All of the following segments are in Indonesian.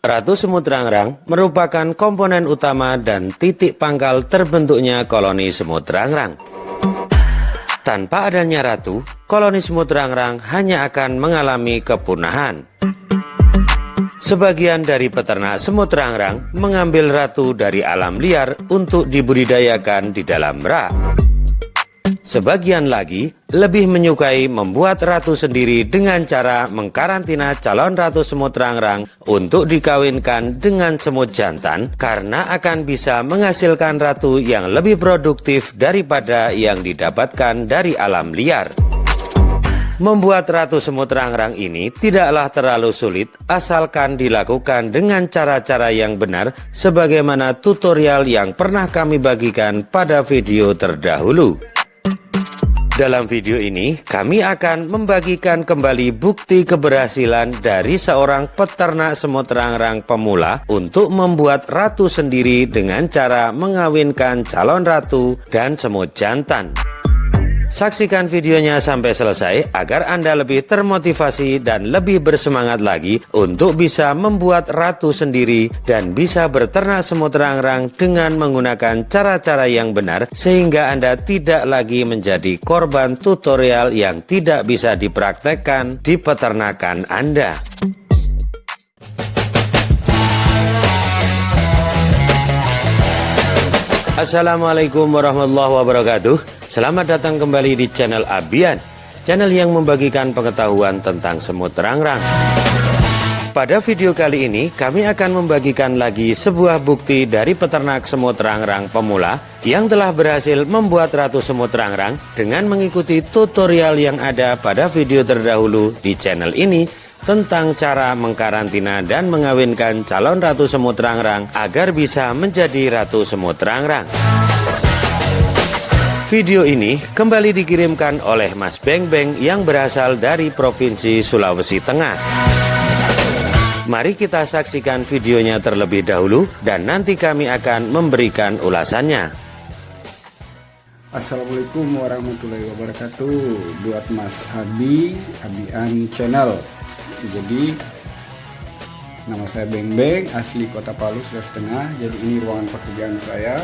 Ratu Semut Rangrang merupakan komponen utama dan titik pangkal terbentuknya koloni semut rangrang. Tanpa adanya ratu, koloni semut rangrang hanya akan mengalami kepunahan. Sebagian dari peternak semut rangrang mengambil ratu dari alam liar untuk dibudidayakan di dalam rak. Sebagian lagi lebih menyukai membuat ratu sendiri dengan cara mengkarantina calon ratu semut rangrang untuk dikawinkan dengan semut jantan karena akan bisa menghasilkan ratu yang lebih produktif daripada yang didapatkan dari alam liar. Membuat ratu semut rangrang ini tidaklah terlalu sulit asalkan dilakukan dengan cara-cara yang benar sebagaimana tutorial yang pernah kami bagikan pada video terdahulu. Dalam video ini, kami akan membagikan kembali bukti keberhasilan dari seorang peternak semut rangrang pemula untuk membuat ratu sendiri dengan cara mengawinkan calon ratu dan semut jantan. Saksikan videonya sampai selesai agar Anda lebih termotivasi dan lebih bersemangat lagi untuk bisa membuat ratu sendiri dan bisa berternak semut rangrang dengan menggunakan cara-cara yang benar sehingga Anda tidak lagi menjadi korban tutorial yang tidak bisa dipraktekkan di peternakan Anda. Assalamualaikum warahmatullahi wabarakatuh. Selamat datang kembali di channel Abian, channel yang membagikan pengetahuan tentang semut rangrang. Pada video kali ini, kami akan membagikan lagi sebuah bukti dari peternak semut rangrang pemula yang telah berhasil membuat ratu semut rangrang dengan mengikuti tutorial yang ada pada video terdahulu di channel ini tentang cara mengkarantina dan mengawinkan calon ratu semut rangrang agar bisa menjadi ratu semut rangrang. Video ini kembali dikirimkan oleh Mas Beng Beng yang berasal dari Provinsi Sulawesi Tengah. Mari kita saksikan videonya terlebih dahulu dan nanti kami akan memberikan ulasannya. Assalamualaikum warahmatullahi wabarakatuh Buat Mas Abi, Abian Channel Jadi Nama saya Beng Beng, asli kota Palu, Sulawesi Tengah Jadi ini ruangan pekerjaan saya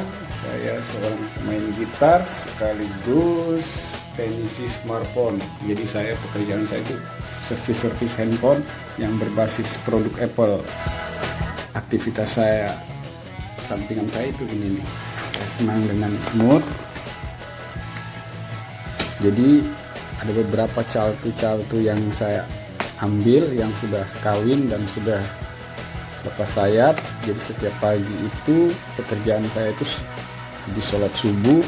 saya seorang pemain gitar sekaligus teknisi smartphone. Jadi saya pekerjaan saya itu servis-servis handphone yang berbasis produk Apple. Aktivitas saya sampingan saya itu ini nih. Saya senang dengan smooth. Jadi ada beberapa caltu-caltu yang saya ambil yang sudah kawin dan sudah lepas sayap jadi setiap pagi itu pekerjaan saya itu di sholat subuh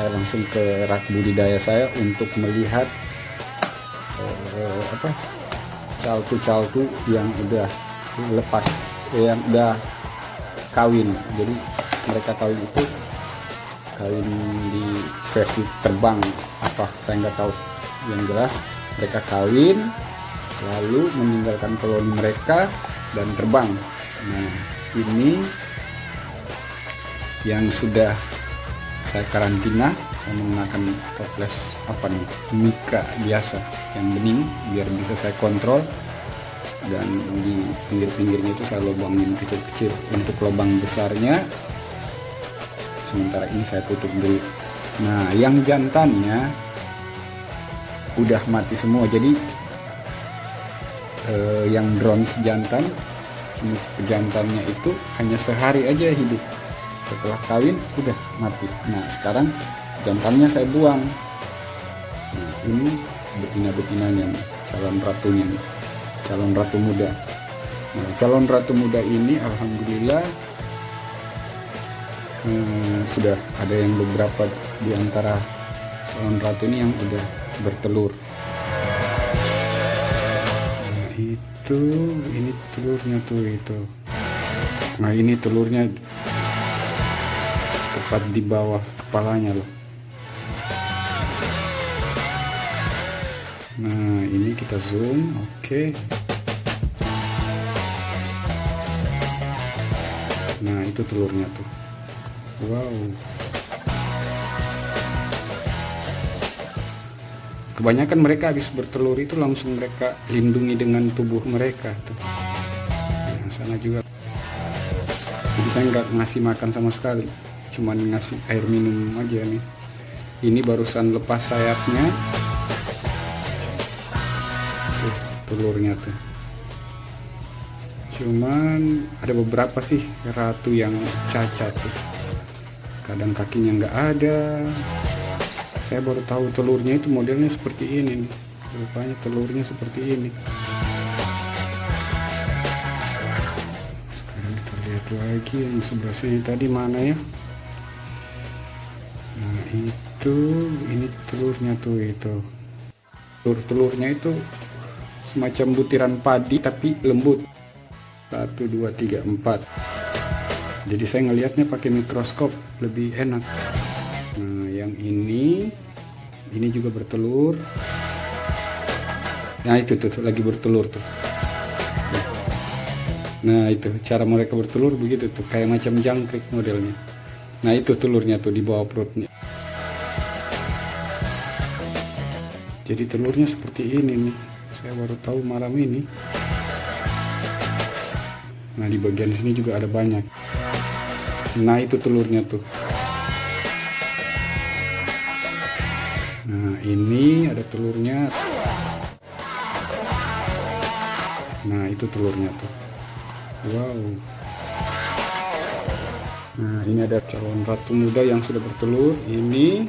saya langsung ke rak budidaya saya untuk melihat uh, apa caltu-caltu yang udah lepas yang udah kawin. Jadi mereka kawin itu kawin di versi terbang. Apa? Saya nggak tahu. Yang jelas mereka kawin lalu meninggalkan koloni mereka dan terbang. Nah ini yang sudah saya karantina saya menggunakan toples apa nih? Mika biasa yang bening biar bisa saya kontrol. Dan di pinggir-pinggirnya itu saya lubangin kecil-kecil. Untuk lubang besarnya sementara ini saya tutup dulu. Nah yang jantannya udah mati semua. Jadi eh, yang drone jantan jantannya itu hanya sehari aja hidup setelah kawin udah mati. Nah sekarang jantannya saya buang. Nah, ini betina-betinanya calon ratunya calon ratu muda. Nah calon ratu muda ini alhamdulillah hmm, sudah ada yang beberapa di antara calon ratu ini yang udah bertelur. Nah itu ini telurnya tuh itu. Nah ini telurnya tepat di bawah kepalanya loh. Nah ini kita zoom oke. Okay. nah itu telurnya tuh. Wow. Kebanyakan mereka habis bertelur itu langsung mereka lindungi dengan tubuh mereka tuh. Nah, sana juga. Jadi saya nggak ngasih makan sama sekali cuman ngasih air minum aja nih. Ini barusan lepas sayapnya. Tuh telurnya tuh. Cuman ada beberapa sih ratu yang cacat tuh. Kadang kakinya nggak ada. Saya baru tahu telurnya itu modelnya seperti ini nih. Rupanya telurnya seperti ini. Sekarang kita lihat lagi yang sebelah sini tadi mana ya itu ini telurnya tuh itu. Telur telurnya itu semacam butiran padi tapi lembut. 1 2 3 4 jadi saya ngelihatnya pakai mikroskop lebih enak. Nah yang ini ini juga bertelur. Nah itu tuh, tuh lagi bertelur tuh. Nah itu cara mereka bertelur begitu tuh kayak macam jangkrik modelnya. Nah itu telurnya tuh di bawah perutnya jadi telurnya seperti ini nih. Saya baru tahu malam ini. Nah di bagian sini juga ada banyak. Nah itu telurnya tuh. Nah ini ada telurnya. Nah itu telurnya tuh. Wow. Nah ini ada calon ratu muda yang sudah bertelur. Ini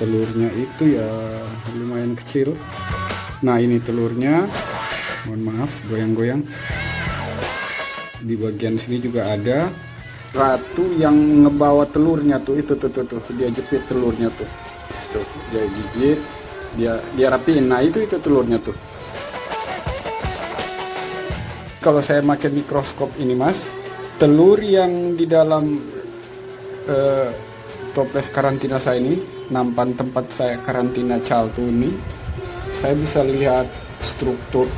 telurnya itu ya lumayan kecil. Nah ini telurnya. Mohon maaf goyang-goyang. Di bagian sini juga ada. Ratu yang ngebawa telurnya tuh itu tuh tuh, tuh. dia jepit telurnya tuh. Tuh dia gigit. Dia dia rapiin. Nah itu itu telurnya tuh. Kalau saya pakai mikroskop ini mas telur yang di dalam eh, toples karantina saya ini nampan tempat saya karantina caltu ini saya bisa lihat struktur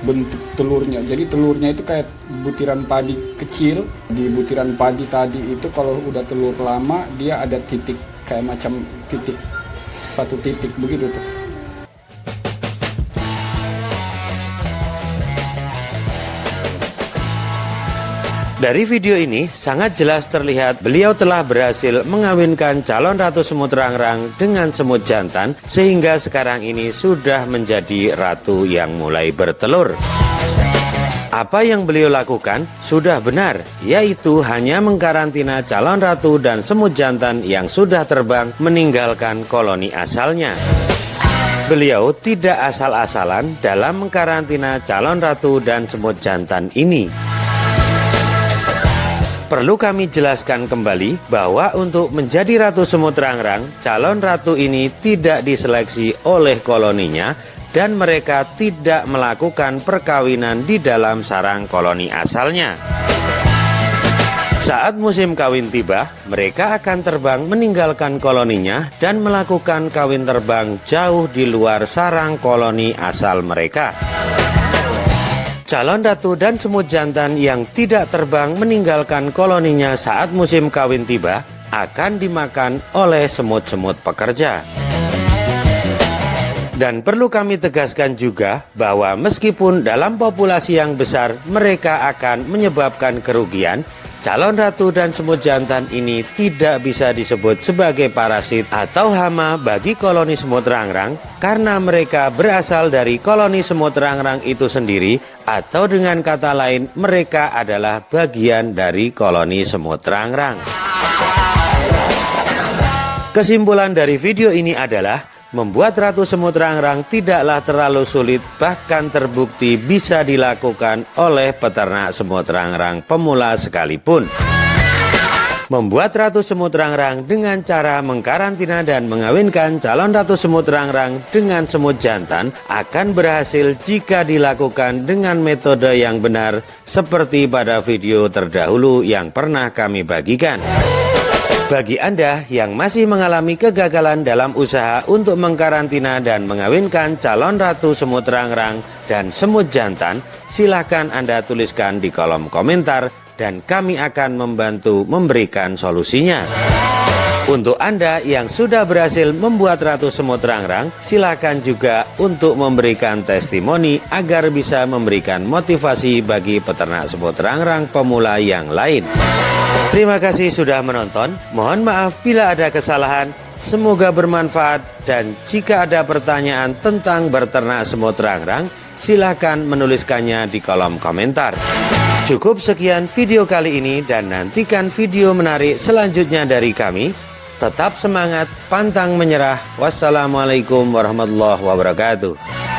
bentuk telurnya. Jadi telurnya itu kayak butiran padi kecil. Di butiran padi tadi itu kalau udah telur lama dia ada titik kayak macam titik satu titik begitu tuh Dari video ini sangat jelas terlihat beliau telah berhasil mengawinkan calon ratu semut rangrang dengan semut jantan sehingga sekarang ini sudah menjadi ratu yang mulai bertelur. Apa yang beliau lakukan sudah benar, yaitu hanya mengkarantina calon ratu dan semut jantan yang sudah terbang meninggalkan koloni asalnya. Beliau tidak asal-asalan dalam mengkarantina calon ratu dan semut jantan ini. Perlu kami jelaskan kembali bahwa untuk menjadi ratu semut rangrang, calon ratu ini tidak diseleksi oleh koloninya dan mereka tidak melakukan perkawinan di dalam sarang koloni asalnya. Saat musim kawin tiba, mereka akan terbang meninggalkan koloninya dan melakukan kawin terbang jauh di luar sarang koloni asal mereka. Calon ratu dan semut jantan yang tidak terbang meninggalkan koloninya saat musim kawin tiba akan dimakan oleh semut-semut pekerja. Dan perlu kami tegaskan juga bahwa meskipun dalam populasi yang besar mereka akan menyebabkan kerugian, calon ratu dan semut jantan ini tidak bisa disebut sebagai parasit atau hama bagi koloni semut rangrang karena mereka berasal dari koloni semut rangrang itu sendiri atau dengan kata lain mereka adalah bagian dari koloni semut rangrang. Kesimpulan dari video ini adalah membuat ratu semut rangrang tidaklah terlalu sulit bahkan terbukti bisa dilakukan oleh peternak semut rangrang pemula sekalipun. Membuat ratu semut rangrang dengan cara mengkarantina dan mengawinkan calon ratu semut rangrang dengan semut jantan akan berhasil jika dilakukan dengan metode yang benar seperti pada video terdahulu yang pernah kami bagikan. Bagi Anda yang masih mengalami kegagalan dalam usaha untuk mengkarantina dan mengawinkan calon ratu semut rangrang dan semut jantan, silakan Anda tuliskan di kolom komentar dan kami akan membantu memberikan solusinya. Untuk Anda yang sudah berhasil membuat ratu semut rangrang, silakan juga untuk memberikan testimoni agar bisa memberikan motivasi bagi peternak semut rangrang pemula yang lain. Terima kasih sudah menonton. Mohon maaf bila ada kesalahan. Semoga bermanfaat dan jika ada pertanyaan tentang berternak semut rangrang, silakan menuliskannya di kolom komentar. Cukup sekian video kali ini dan nantikan video menarik selanjutnya dari kami. Tetap semangat, pantang menyerah. Wassalamualaikum warahmatullahi wabarakatuh.